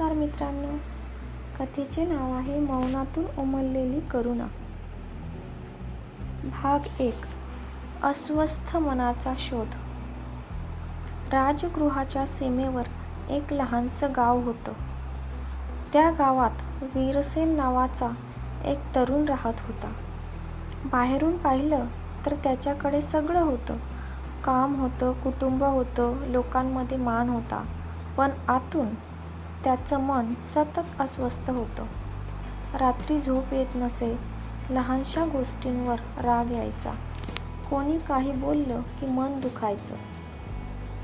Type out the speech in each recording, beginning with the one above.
नमस्कार मित्रांनो. कथेचे नाव आहे मौनातून उमललेली करुणा. भाग एक. अस्वस्थ मनाचा शोध. राजगृहाच्या सीमेवर एक लहानसं गाव होतं. त्या गावात वीरसेन नावाचा एक तरुण राहत होता. बाहेरून पाहिलं तर त्याच्याकडे सगळं होतं. काम होतं कुटुंब होतं लोकांमध्ये मान होता. पण आतून त्याचं मन सतत अस्वस्थ होतं. रात्री झोप येत नसे लहानशा गोष्टींवर राग यायचा. कोणी काही बोललं की मन दुखायचं.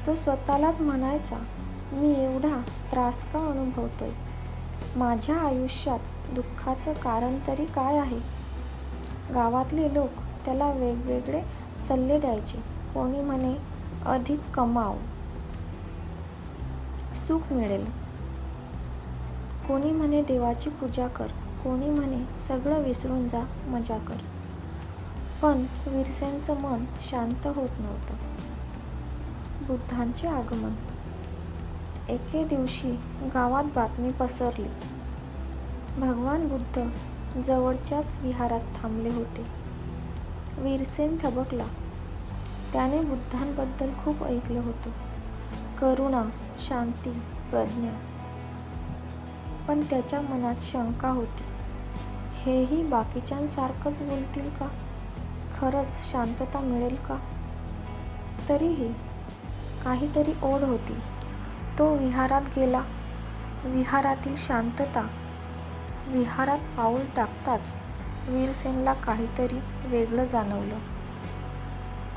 तो स्वतःलाच म्हणायचा मी एवढा त्रास का अनुभवतोय? माझ्या आयुष्यात दुःखाचं कारण तरी काय आहे? गावातले लोक त्याला वेगवेगळे सल्ले द्यायचे. कोणी म्हणे अधिक कमाव. सुख मिळेल. कोणी म्हणे देवाची पूजा कर कोणी म्हणे सगळं विसरून जा मजा कर. पण विरसेंचं मन शांत होत नव्हतं. बुद्धांचे आगमन. एके दिवशी गावात बातमी पसरली. भगवान बुद्ध जवळच्याच विहारात थांबले होते. वीरसेन थबकला. त्याने बुद्धांबद्दल खूप ऐकलं होतं. करुणा शांती प्रज्ञा. पण त्याच्या मनात शंका होती. हेही बाकीच्यांसारखंच बोलतील का? खरंच शांतता मिळेल का? तरीही काहीतरी ओढ होती. तो विहारात गेला. विहारातील शांतता. विहारात पाऊल टाकताच वीरसेनला काहीतरी वेगळं जाणवलं.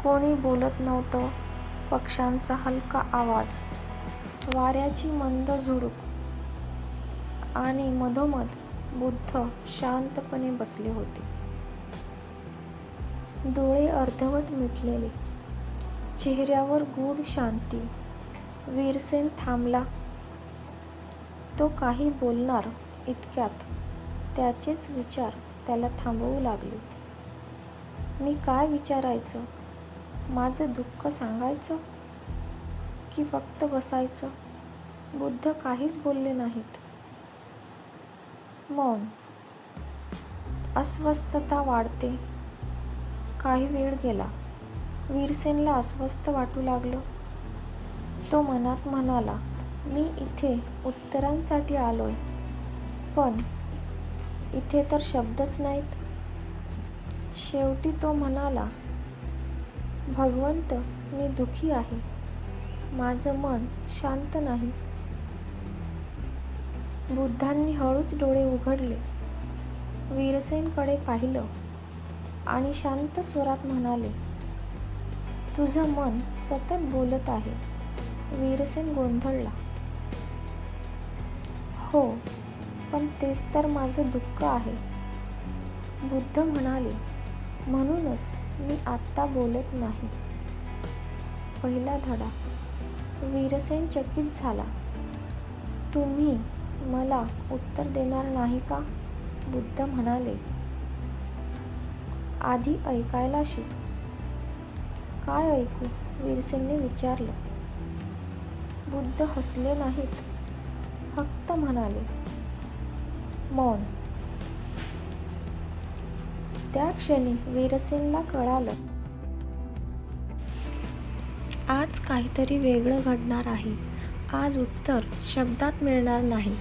कोणी बोलत नव्हतं. पक्ष्यांचा हलका आवाज. वाऱ्याची मंद झुडूक आणि मधोमध बुद्ध शांतपणे बसले होते. डोळे अर्धवट मिटलेले. चेहऱ्यावर गूढ शांती. वीरसेन थांबला. तो काही बोलणार इतक्यात त्याचेच विचार त्याला थांबवू लागले. मी काय विचारायचं? माझं दुःख सांगायचं? की फक्त बसायचं? बुद्ध काहीच बोलले नाहीत. मौन. अस्वस्थता वाढते. काही वेळ गेला. वीरसेनला अस्वस्थ वाटू लागलं. तो मनात म्हणाला मी इथे उत्तरांसाठी आलोय. पण इथे तर शब्दच नाहीत. शेवटी तो म्हणाला भगवंत मी दुखी आहे. माझं मन शांत नाही. बुद्धांनी हळूच डोळे उघडले. वीरसेनकडे पाहिलं आणि शांत स्वरात म्हणाले तुझं मन सतत बोलत आहे. वीरसेन गोंधळला. हो पण तेच तर माझं दुःख आहे. बुद्ध म्हणाले म्हणूनच मी आत्ता बोलत नाही. पहिला धडा. वीरसेन चकित झाला. तुम्ही मला उत्तर देणार नाही का? बुद्ध म्हणाले. आधी ऐकायला शिक. काय ऐकू? वीरसेनने विचारलं. बुद्ध हसले नाहीत. फक्त म्हणाले. मौन. त्या क्षणी वीरसेनला कळालं. आज काहीतरी वेगळं घडणार आहे. आज उत्तर शब्दात मिळणार नाही.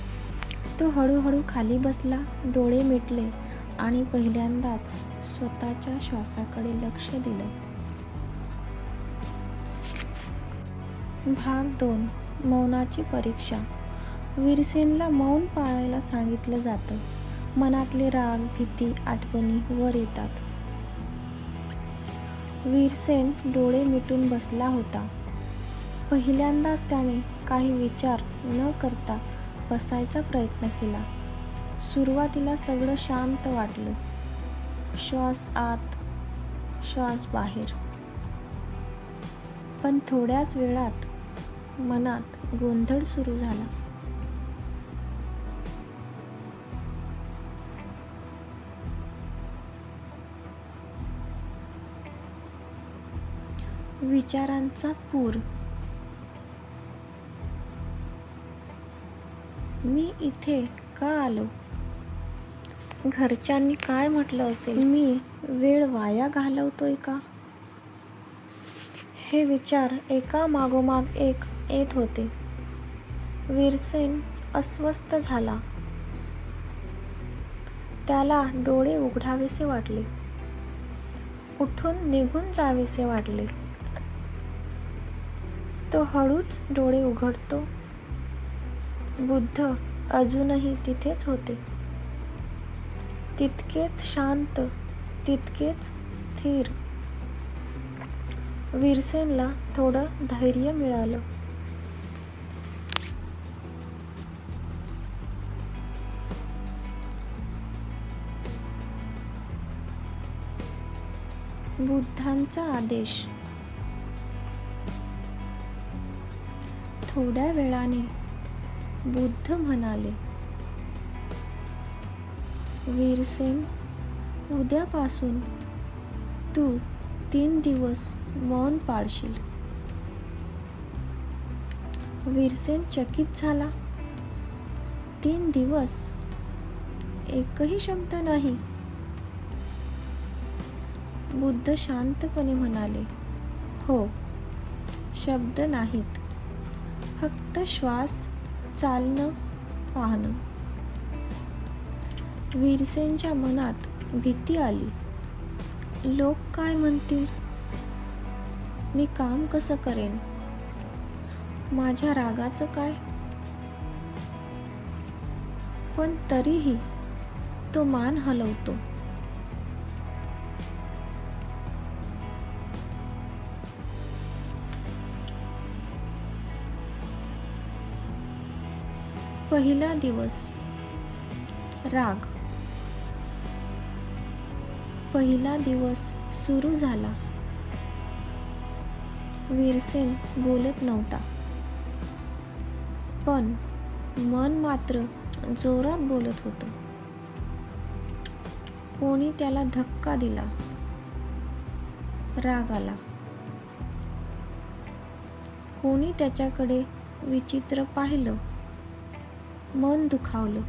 तो हळूहळू खाली बसला डोळे मिटले आणि पहिल्यांदाच स्वतःच्या श्वासाकडे लक्ष दिलं. भाग दोन मौनाची परीक्षा. वीरसेनला मौन पाळायला सांगितलं जातं. मनातले राग भीती आठवणी वर येतात. वीरसेन डोळे मिटून बसला होता. पहिल्यांदाच त्याने काही विचार न करता बसायचा प्रयत्न केला. सुरुवातीला सगळं शांत वाटलं. श्वास आत श्वास बाहेर. पण थोड्याच वेळात मनात गोंधळ सुरू झाला. विचारांचा पूर मी इथे का आलो? घरच्यांनी काय म्हटलं असेल? मी वेळ वाया घालवतोय का? हे विचार एका मागोमाग एक येत होते. वीरसेन अस्वस्थ झाला. त्याला डोळे उघडावेसे वाटले. उठून निघून जावेसे वाटले. तो हळूच डोळे उघडतो. बुद्ध अजूनही तिथेच होते. तितकेच शांत तितकेच स्थिर. विरसेनला थोडं धैर्य मिळालं. बुद्धांचा आदेश. थोड्या वेळाने बुद्ध म्हणाले वीरसेन उद्यापासून तू तीन दिवस मौन पाळशील. वीरसेन चकित झाला. तीन दिवस? एकही शब्द नाही. बुद्ध शांतपणे म्हणाले हो शब्द नाहीत. फक्त श्वास चालणं पाहणं. वीरसेनच्या मनात भीती आली. लोक काय म्हणतील? मी काम कसं करेन? माझ्या रागाचं काय? पण तरीही तो मान हलवतो. पहिला दिवस. राग. पहिला दिवस सुरू झाला. वीरसेन बोलत नव्हता. पण मन मात्र जोरात बोलत होतं. कोणी त्याला धक्का दिला? राग आला. कोणी त्याच्याकडे विचित्र पाहिलं? मन दुखावलं.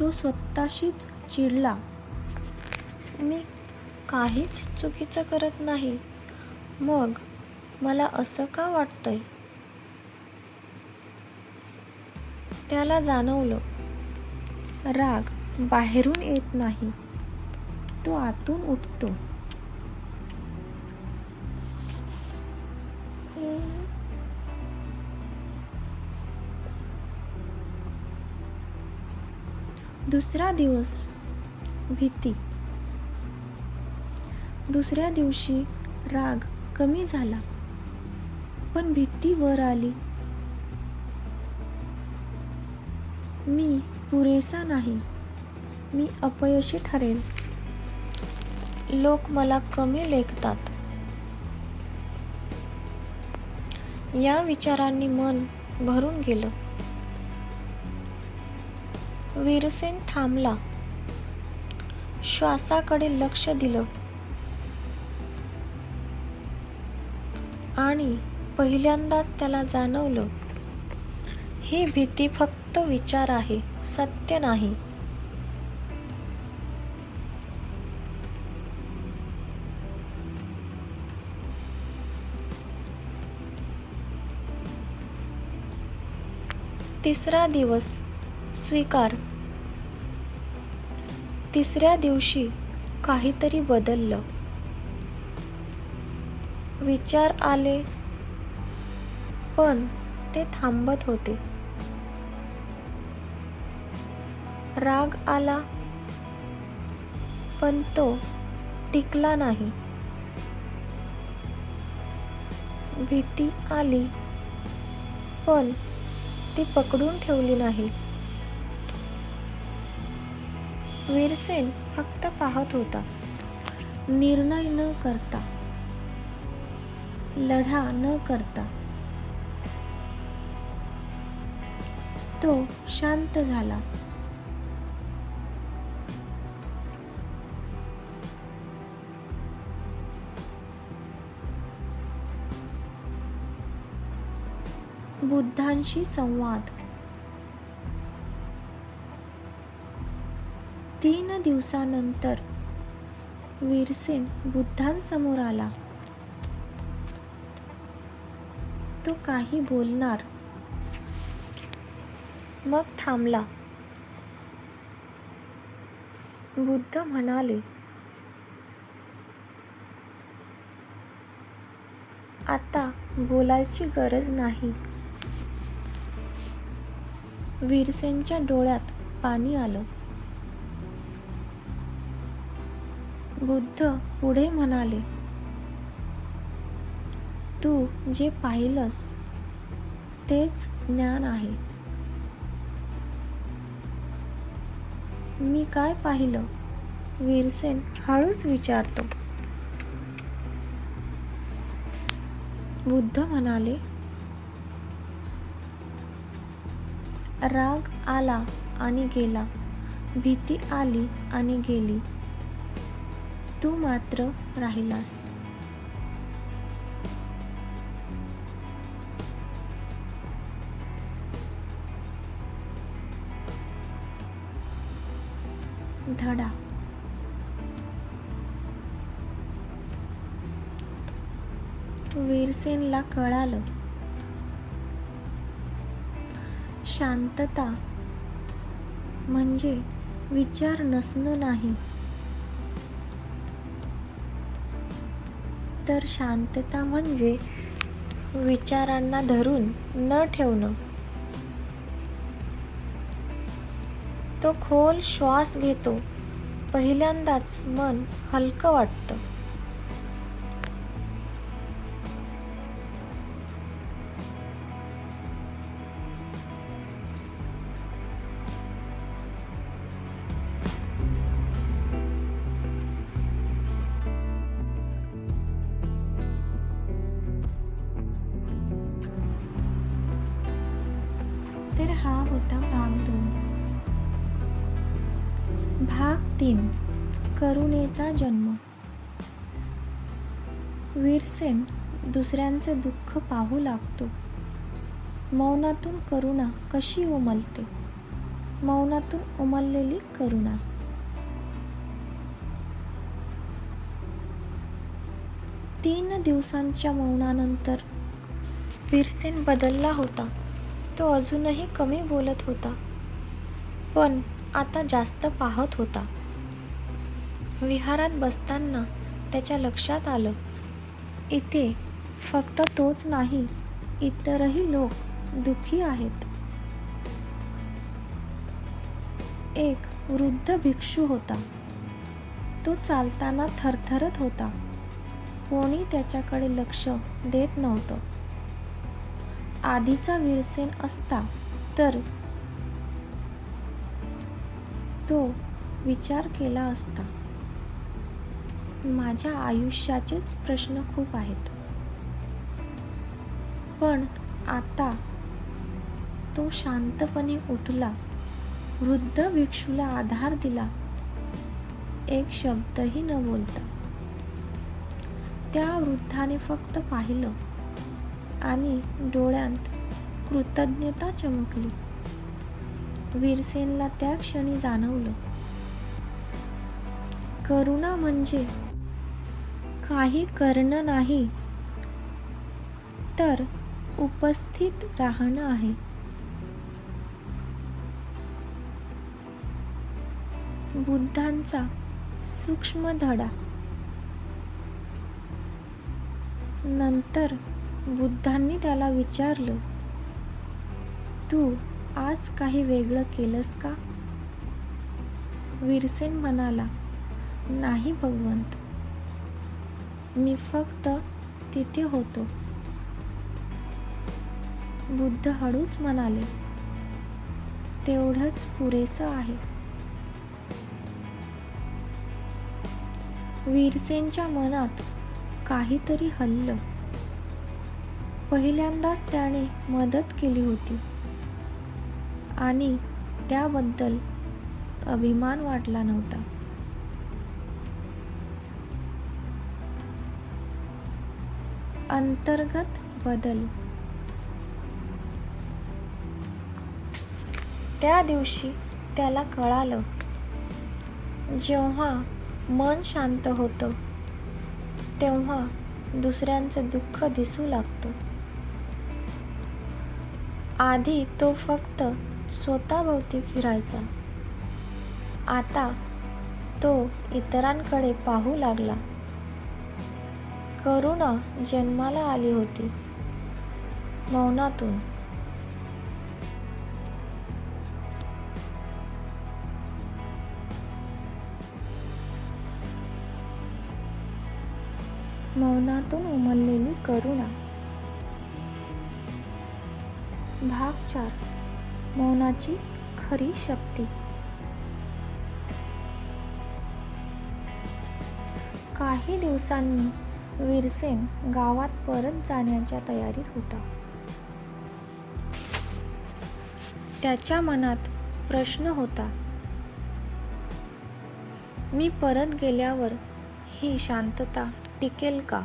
तो स्वतःशीच चिडला. मी काहीच चुकीचं करत नाही. मग मला असं का वाटतंय? त्याला जाणवलं. राग बाहेरून येत नाही. तो आतून उठतो. दुसरा दिवस भीती. दुसऱ्या दिवशी राग कमी झाला पण भीती वर आली. मी पुरेसा नाही मी अपयशी ठरेल. लोक मला कमी लेखतात. या विचारांनी मन भरून गेलं. वीरसेन थांबला. श्वासाकडे लक्ष दिलं. आणि पहिल्यांदाच त्याला जाणवलं ही भीती फक्त विचार आहे सत्य नाही. तिसरा दिवस स्वीकार तिसऱ्या दिवशी काहीतरी बदललं. विचार आले पण ते थांबत होते. राग आला पण तो टिकला नाही. भीती आली पण ती पकडून ठेवली नाही. वीरसेन फक्त पाहत होता. निर्णय न करता. लढा न करता. तो शांत झाला. बुद्धांशी संवाद. तीन दिवसानंतर वीरसेन बुद्धांसमोर आला. तो काही बोलणार मग थांबला. बुद्ध म्हणाले आता बोलायची गरज नाही. वीरसेनच्या डोळ्यात पाणी आलं. बुद्ध पुढे म्हणाले तू जे पाहिलंस तेच ज्ञान आहे. मी काय पाहिलं? वीरसेन हळूच विचारतो. बुद्ध म्हणाले राग आला आणि गेला भीती आली आणि गेली. तू मात्र राहिलास. धडा. वीरसेनला कळालं. शांतता म्हणजे विचार नसणं नाही. तर शांतता म्हणजे विचारांना धरून न ठेवणं. तो खोल श्वास घेतो. पहिल्यांदाच मन हलकं वाटतं. करुणेचा जन्म. वीरसेन दुसऱ्यांचे दुःख पाहू लागतो. मौनातून करुणा कशी उमलते? मौनातून उमललेली करुणा. तीन दिवसांच्या मौनानंतर वीरसेन बदलला होता. तो अजूनही कमी बोलत होता. पण आता जास्त पाहत होता. विहारात बसताना त्याच्या लक्षात आलं. इथे फक्त तोच नाही इतरही लोक दुःखी आहेत. एक वृद्ध भिक्षू होता. तो चालताना थरथरत होता. कोणी त्याच्याकडे लक्ष देत नव्हतं. आधीचा वीरसेन असता तर तो विचार केला असता. माझ्या आयुष्याचेच प्रश्न खूप आहेत. पण आता तो शांतपणे उठला वृद्ध भिक्षूला आधार दिला. एक शब्दही न बोलता त्या वृद्धाने फक्त पाहिलं आणि डोळ्यांत कृतज्ञता चमकली. वीरसेनला त्या क्षणी जाणवलं करुणा म्हणजे काही करणं नाही. तर उपस्थित राहणं आहे. बुद्धांचा सूक्ष्म धडा. नंतर बुद्धांनी त्याला विचारलं तू आज काही वेगळं केलंस का? विरसेन म्हणाला नाही भगवंत. मी फक्त तिथे होतो. बुद्ध हळूच म्हणाले तेवढंच पुरेसं आहे. वीरसेनच्या मनात काहीतरी हल्लं. पहिल्यांदाच त्याने मदत केली होती आणि त्याबद्दल अभिमान वाटला नव्हता. अंतर्गत बदल. त्या दिवशी त्याला कळालं जेव्हा मन शांत होतं तेव्हा दुसऱ्यांचं दुःख दिसू लागतं. आधी तो फक्त स्वतःभोवती फिरायचा. आता तो इतरांकडे पाहू लागला. करुणा जन्माला आली होती. मौनातून. मौनातून उमललेली करुणा. भाग चार. मौनाची खरी शक्ती. काही दिवसांनी वीरसेन गावात परत जाण्याच्या तयारीत होता. त्याच्या मनात प्रश्न होता मी परत गेल्यावर ही शांतता टिकेल का?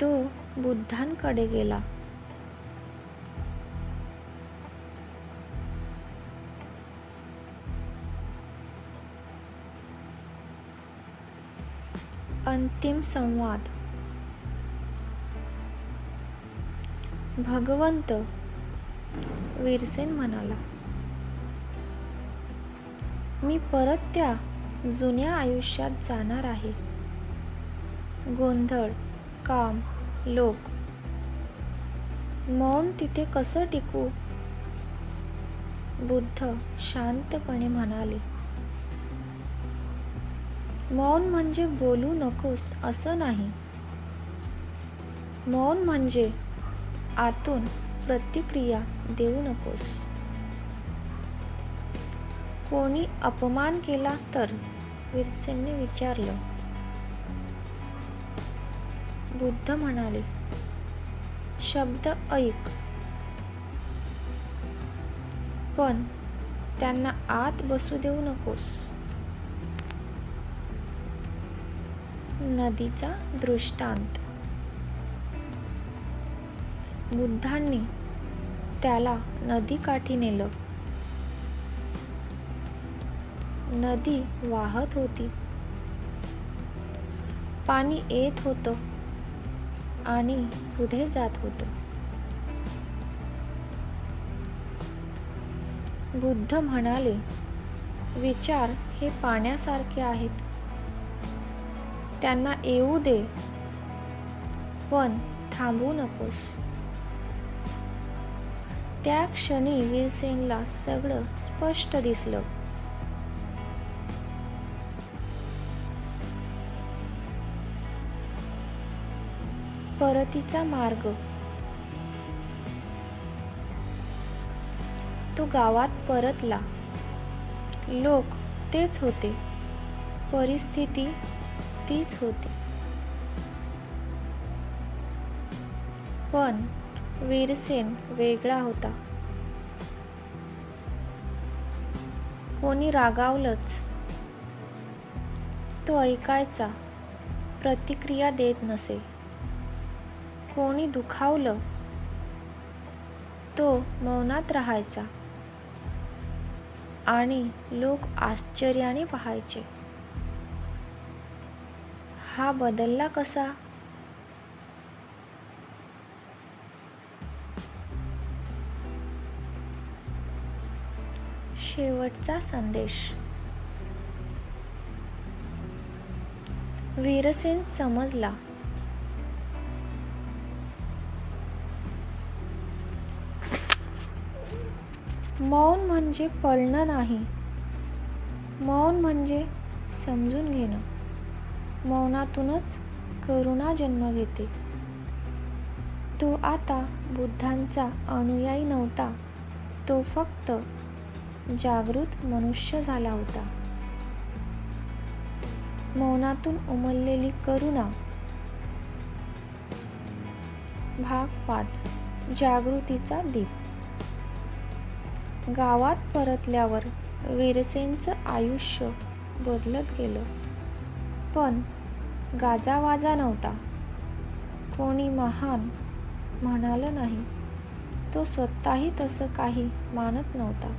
तो बुद्धांकडे गेला. अंतिम संवाद. भगवंत वीरसेन म्हणाला. मी परत त्या जुन्या आयुष्यात जाणार आहे. गोंधळ काम लोक. मौन तिथे कसं टिकू? बुद्ध शांतपणे म्हणाले. मौन म्हणजे बोलू नकोस असं नाही. मौन म्हणजे आतून प्रतिक्रिया देऊ नकोस. कोणी अपमान केला तर विरसेनने विचारलं. बुद्ध म्हणाले शब्द ऐक. पण त्यांना आत बसू देऊ नकोस. नदीचा दृष्टांत. बुद्धांनी त्याला नदीकाठी नेलं. नदी वाहत होती. पाणी येत होतं आणि पुढे जात होतं. बुद्ध म्हणाले विचार हे पाण्यासारखे आहेत. त्यांना येऊ दे. पण थांबू नकोस. त्या क्षणी वीरसेनला सगळं स्पष्ट दिसलं. परतीचा मार्ग. तो गावात परतला. लोक तेच होते. परिस्थिती तीच होती. पण वीरसेन वेगळा होता. कोणी रागावलंच. तो ऐकायचा प्रतिक्रिया देत नसे. कोणी दुखावलं. तो मौनात राहायचा. आणि लोक आश्चर्याने पाहायचे. हा बदलला कसा? शेवटचा संदेश. वीरसेन समजला. मौन म्हणजे पळणं नाही. मौन म्हणजे समजून घेणं. मौनातूनच करुणा जन्म घेते. तो आता बुद्धांचा अनुयायी नव्हता. तो फक्त जागृत मनुष्य झाला होता. मौनातून उमललेली करुणा. भाग पाच. जागृतीचा दीप. गावात परतल्यावर वीरसेनचं आयुष्य बदलत गेलं. पण गाजावाजा नव्हता. कोणी महान म्हणालं नाही. तो स्वतःही तसं काही मानत नव्हता.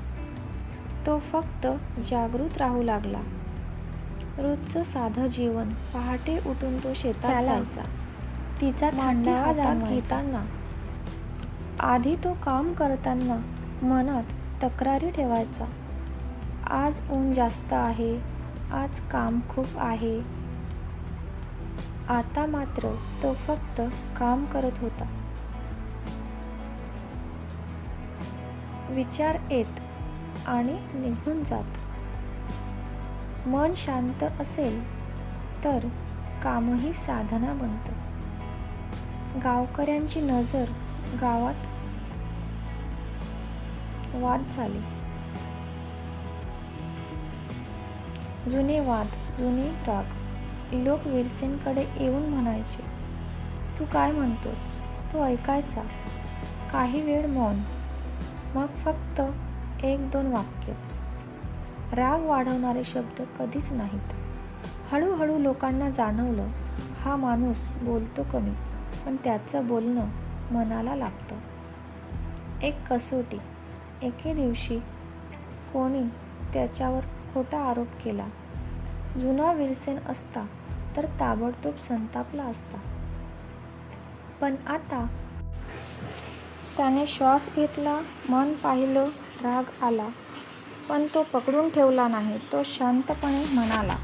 तो फक्त जागृत राहू लागला. रोजचं साधं जीवन पहाटे उठून तो शेतात जायचा. तिचा थंडावा हातात घेताना. आधी तो काम करताना मनात तक्रारी ठेवायचा. आज ऊन जास्त आहे. आज काम खूप आहे. आता मात्र तो फक्त काम करत होता. विचार येत आणि निघून जात. मन शांत असेल तर कामही साधना बनतं. गावकऱ्यांची नजर गावात वाद झाले. जुने वाद जुने राग. लोक विरसेनकडे येऊन म्हणायचे तू काय म्हणतोस? तो ऐकायचा. काही वेळ मौन. मग फक्त एक दोन वाक्य. राग वाढवणारे शब्द कधीच नाहीत. हळूहळू लोकांना जाणवलं हा माणूस बोलतो कमी पण त्याचं बोलणं मनाला लागतं. एक कसोटी. एके दिवशी कोणी त्याच्यावर खोटा आरोप केला. जुना विरसेन असता तर ताबडतोब संतापला असता. पण आता त्याने श्वास घेतला मन पाहिलं राग आला. पण तो पकडून ठेवला नाही तो शांतपणे म्हणाला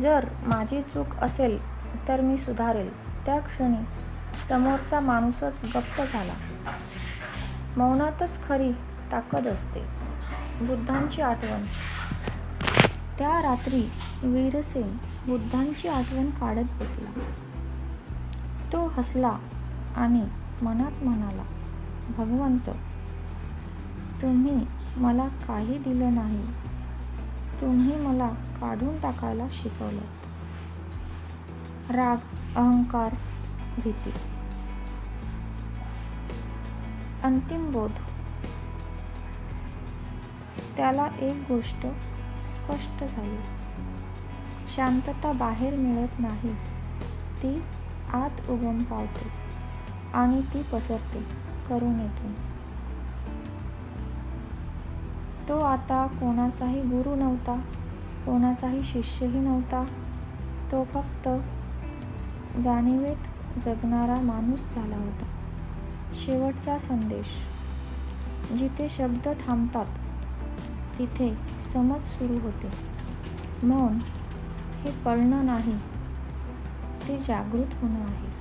जर माझी चूक असेल तर मी सुधारेल. त्या क्षणी समोरचा माणूसच गप्प झाला. मौनातच खरी ताकद असते. बुद्धांची आठवण. त्या रात्री वीरसेन बुद्धांची आठवण काढत बसला. तो हसला आणि मनात म्हणाला भगवंत तुम्ही मला काही दिलं नाही. तुम्ही मला काढून टाकायला शिकवलं राग अहंकार भीती. अंतिम बोध. त्याला एक गोष्ट स्पष्ट झाली. शांतता बाहेर मिळत नाही. ती आत उगम पावते आणि ती पसरते करुणेतून. तो आता कोणाचाही गुरु नव्हता कोणाचाही शिष्यही नव्हता. तो फक्त जाणीवेत जगणारा माणूस झाला होता. शेवटचा संदेश. जिथे शब्द थांबतात तिथे समज सुरू होते. मौन हे पळणं नाही ते जागृत होणं आहे.